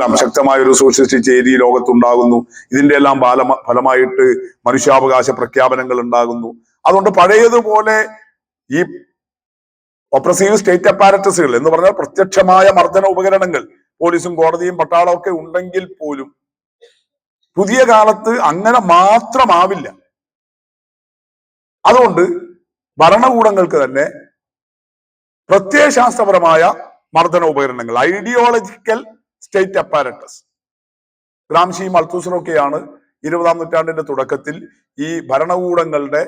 എല്ലാം ശക്തമായ ഒരു സോഷ്യലിസ്റ്റ് ചേരി ലോകത്തുണ്ടാകുന്നു. ഇതിന്റെ എല്ലാം ബാല ഫലമായിട്ട് മനുഷ്യാവകാശ പ്രഖ്യാപനങ്ങൾ ഉണ്ടാകുന്നു. അതുകൊണ്ട് പഴയതുപോലെ ഈ ഒപ്രസീവ് സ്റ്റേറ്റ് അപ്പാരറ്റസുകൾ എന്ന് പറഞ്ഞാൽ പ്രത്യക്ഷമായ മർദ്ദന ഉപകരണങ്ങൾ പോലീസും കോടതിയും പട്ടാളവും ഒക്കെ ഉണ്ടെങ്കിൽ പോലും പുതിയ കാലത്ത് അങ്ങനെ മാത്രമാവില്ല. അതുകൊണ്ട് ഭരണകൂടങ്ങൾക്ക് തന്നെ പ്രത്യയശാസ്ത്രപരമായ മർദ്ദന ഉപകരണങ്ങൾ ഐഡിയോളജിക്കൽ സ്റ്റേറ്റ് അപ്പാരറ്റസ് ഗ്രാംഷിയും അൾത്തൂസറൊക്കെയാണ് ഇരുപതാം നൂറ്റാണ്ടിന്റെ തുടക്കത്തിൽ ഈ ഭരണകൂടങ്ങളുടെ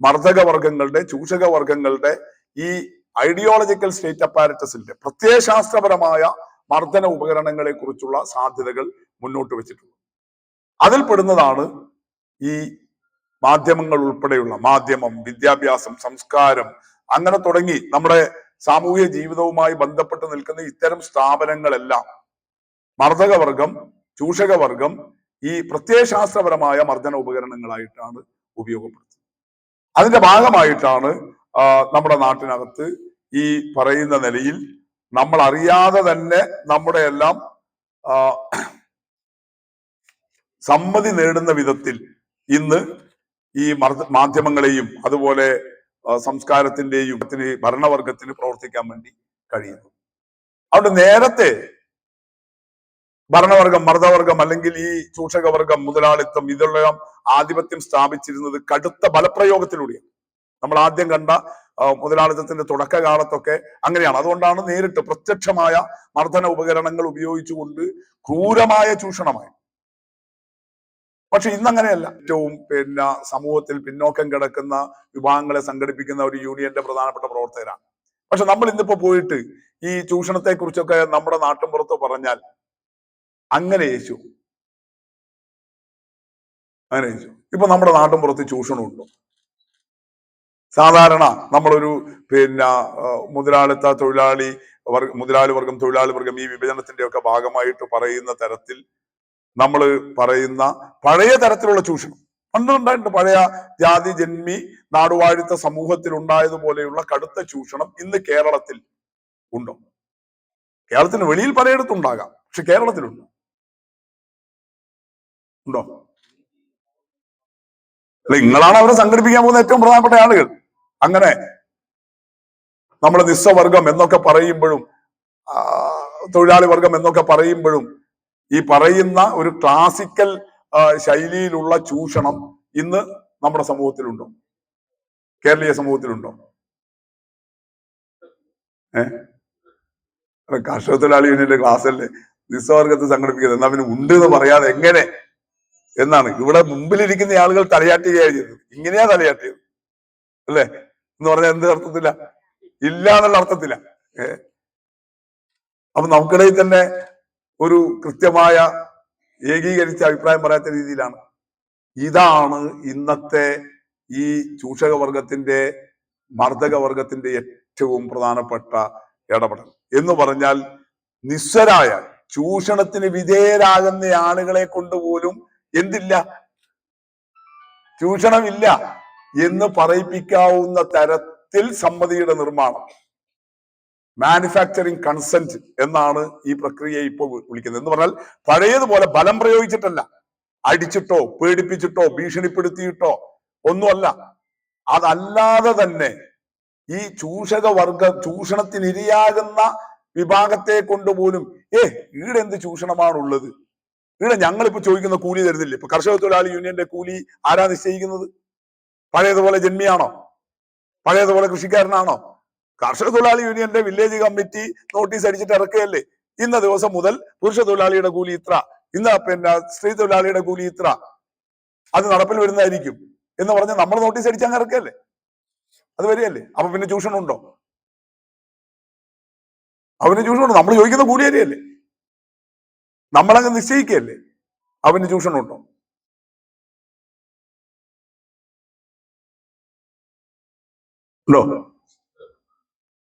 മർദ്ദക വർഗങ്ങളുടെ ചൂഷക വർഗങ്ങളുടെ ഈ ഐഡിയോളജിക്കൽ സ്റ്റേറ്റ് അപ്പാരറ്റസിന്റെ പ്രത്യയശാസ്ത്രപരമായ മർദ്ദന ഉപകരണങ്ങളെ കുറിച്ചുള്ള സാധ്യതകൾ മുന്നോട്ട് വെച്ചിട്ടുള്ളത് അതിൽപ്പെടുന്നതാണ് ഈ മാധ്യമങ്ങൾ ഉൾപ്പെടെയുള്ള മാധ്യമം വിദ്യാഭ്യാസം സംസ്കാരം അങ്ങനെ തുടങ്ങി നമ്മുടെ സാമൂഹ്യ ജീവിതവുമായി ബന്ധപ്പെട്ട് നിൽക്കുന്ന ഇത്തരം സ്ഥാപനങ്ങളെല്ലാം മർദ്ദകവർഗം ചൂഷകവർഗം ഈ പ്രത്യയശാസ്ത്രപരമായ മർദ്ദന ഉപകരണങ്ങളായിട്ടാണ് ഉപയോഗപ്പെടുത്തുന്നത്. അതിന്റെ ഭാഗമായിട്ടാണ് നമ്മുടെ നാട്ടിനകത്ത് ഈ പറയുന്ന നിലയിൽ നമ്മൾ അറിയാതെ തന്നെ നമ്മുടെ എല്ലാം സമ്മതി നേടുന്ന വിധത്തിൽ ഇന്ന് ഈ മാധ്യമങ്ങളെയും അതുപോലെ സംസ്കാരത്തിന്റെയും ത്തിന് ഭരണവർഗത്തിന് പ്രവർത്തിക്കാൻ വേണ്ടി കഴിയുന്നു. അതുകൊണ്ട് നേരത്തെ ഭരണവർഗം മർദ്ദവർഗം അല്ലെങ്കിൽ ഈ ചൂഷകവർഗം മുതലാളിത്തം ഇതെല്ലാം ആധിപത്യം സ്ഥാപിച്ചിരുന്നത് കടുത്ത ബലപ്രയോഗത്തിലൂടെയാണ്. നമ്മൾ ആദ്യം കണ്ട മുതലാളിത്തത്തിന്റെ തുടക്കകാലത്തൊക്കെ അങ്ങനെയാണ്. അതുകൊണ്ടാണ് നേരിട്ട് പ്രത്യക്ഷമായ മർദ്ദന ഉപകരണങ്ങൾ ഉപയോഗിച്ചുകൊണ്ട് ക്രൂരമായ ചൂഷണമായി. പക്ഷെ ഇന്നങ്ങനെയല്ല. ഏറ്റവും പിന്നെ സമൂഹത്തിൽ പിന്നോക്കം കിടക്കുന്ന വിഭാഗങ്ങളെ സംഘടിപ്പിക്കുന്ന ഒരു യൂണിയന്റെ പ്രധാനപ്പെട്ട പ്രവർത്തകരാണ്. പക്ഷെ നമ്മൾ ഇന്നിപ്പോ പോയിട്ട് ഈ ചൂഷണത്തെ കുറിച്ചൊക്കെ നമ്മുടെ നാട്ടിൻ പുറത്ത് പറഞ്ഞാൽ അങ്ങനെ യേശു. അങ്ങനെ യേശു. ഇപ്പൊ നമ്മുടെ ചൂഷണം ചൂഷണമുണ്ടോ. സാധാരണ നമ്മളൊരു പിന്നെ മുതലാളിത്ത തൊഴിലാളി വർഗ മുതലാളി വർഗം തൊഴിലാളി വർഗം ഈ വിഭജനത്തിന്റെ ഒക്കെ ഭാഗമായിട്ട് പറയുന്ന തരത്തിൽ നമ്മൾ പറയുന്ന പഴയ തരത്തിലുള്ള ചൂഷണം. പണ്ടുണ്ടായിട്ടുണ്ട് പഴയ ജാതി ജന്മി നാടുവാഴിത്ത സമൂഹത്തിൽ ഉണ്ടായതുപോലെയുള്ള കടുത്ത ചൂഷണം ഇന്ന് കേരളത്തിൽ ഉണ്ടോ. കേരളത്തിന് വെളിയിൽ പലയിടത്തും ഉണ്ടാകാം. പക്ഷെ കേരളത്തിലുണ്ടോ. ഉണ്ടോ? അല്ല നിങ്ങളാണ് അവരെ സംഘടിപ്പിക്കാൻ പോകുന്ന ഏറ്റവും പ്രധാനപ്പെട്ട ആളുകൾ. അങ്ങനെ നമ്മൾ നിസ്സവർഗം എന്നൊക്കെ പറയുമ്പോഴും തൊഴിലാളി വർഗം എന്നൊക്കെ പറയുമ്പോഴും ഈ പറയുന്ന ഒരു ക്ലാസിക്കൽ ശൈലിയിലുള്ള ചൂഷണം ഇന്ന് നമ്മുടെ സമൂഹത്തിലുണ്ടോ? കേരളീയ സമൂഹത്തിലുണ്ടോ? ഏഹ് കർഷക തൊഴിലാളി യൂണിയന്റെ ക്ലാസ് അല്ലേ നിസ്സവർഗത്തെ സംഘടിപ്പിക്കുന്നത്. എന്നാ പിന്നെ ഉണ്ട് എന്ന് പറയാതെ എങ്ങനെ എന്നാണ്. ഇവിടെ മുമ്പിലിരിക്കുന്ന ആളുകൾ തലയാട്ടുകയാണ് ചെയ്തത് ഇങ്ങനെയാ തലയാട്ടിയത്. അല്ലേ? എന്ന് പറഞ്ഞാൽ എന്ത് അർത്ഥത്തില്ല ഇല്ല എന്നുള്ള അർത്ഥത്തില്ല അപ്പൊ നമുക്കിടയിൽ തന്നെ ഒരു കൃത്യമായ ഏകീകരിച്ച അഭിപ്രായം പറയാത്ത രീതിയിലാണ്. ഇതാണ് ഇന്നത്തെ ഈ ചൂഷക വർഗത്തിന്റെ മർദ്ദക വർഗത്തിന്റെ ഏറ്റവും പ്രധാനപ്പെട്ട ഇടപെടൽ. എന്ന് പറഞ്ഞാൽ നിസ്വരായ ചൂഷണത്തിന് വിധേയരാകുന്ന ആളുകളെ കൊണ്ട് പോലും എന്തില്ല? ചൂഷണമില്ല എന്ന് പറയിപ്പിക്കാവുന്ന തരത്തിൽ സമ്മതിയുടെ നിർമ്മാണം. മാനുഫാക്ചറിങ് കൺസെന്റ് എന്നാണ് ഈ പ്രക്രിയയെ ഇപ്പോൾ വിളിക്കുന്നത്. എന്ന് പറഞ്ഞാൽ പഴയതുപോലെ ബലം പ്രയോഗിച്ചിട്ടല്ല. അടിച്ചിട്ടോ പേടിപ്പിച്ചിട്ടോ ഭീഷണിപ്പെടുത്തിയിട്ടോ ഒന്നുമല്ല. അതല്ലാതെ തന്നെ ഈ ചൂഷക വർഗ ചൂഷണത്തിനിരയാകുന്ന വിഭാഗത്തെ കൊണ്ടുപോലും ഏ ഈടെ എന്ത് ചൂഷണമാണുള്ളത്? ഇവിടെ ഞങ്ങളിപ്പോ ചോദിക്കുന്ന കൂലി തരുന്നില്ല? ഇപ്പൊ കർഷക തൊഴിലാളി യൂണിയന്റെ കൂലി ആരാ നിശ്ചയിക്കുന്നത്? പഴയതുപോലെ ജന്മിയാണോ? പഴയതുപോലെ കൃഷിക്കാരനാണോ? കർഷക തൊഴിലാളി യൂണിയന്റെ വില്ലേജ് കമ്മിറ്റി നോട്ടീസ് അടിച്ചിട്ട് ഇറക്കുകയല്ലേ? ഇന്ന ദിവസം മുതൽ പുരുഷ തൊഴിലാളിയുടെ കൂലി ഇത്ര ഇന്ന് പിന്നെ സ്ത്രീ തൊഴിലാളിയുടെ കൂലി ഇത്ര. അത് നടപ്പിൽ വരുന്നതായിരിക്കും എന്ന് പറഞ്ഞ് നമ്മൾ നോട്ടീസ് അടിച്ച് അങ്ങ് ഇറക്കുകയല്ലേ? അത് വരികയല്ലേ? അപ്പൊ പിന്നെ ചൂഷണം ഉണ്ടോ അവന് ചൂഷണം നമ്മൾ ചോദിക്കുന്ന കൂലി തരികയല്ലേ നമ്മളങ്ങ് നിശ്ചയിക്കുകയല്ലേ? അവന് ചൂഷണം ഉണ്ടോ? ഉണ്ടോ?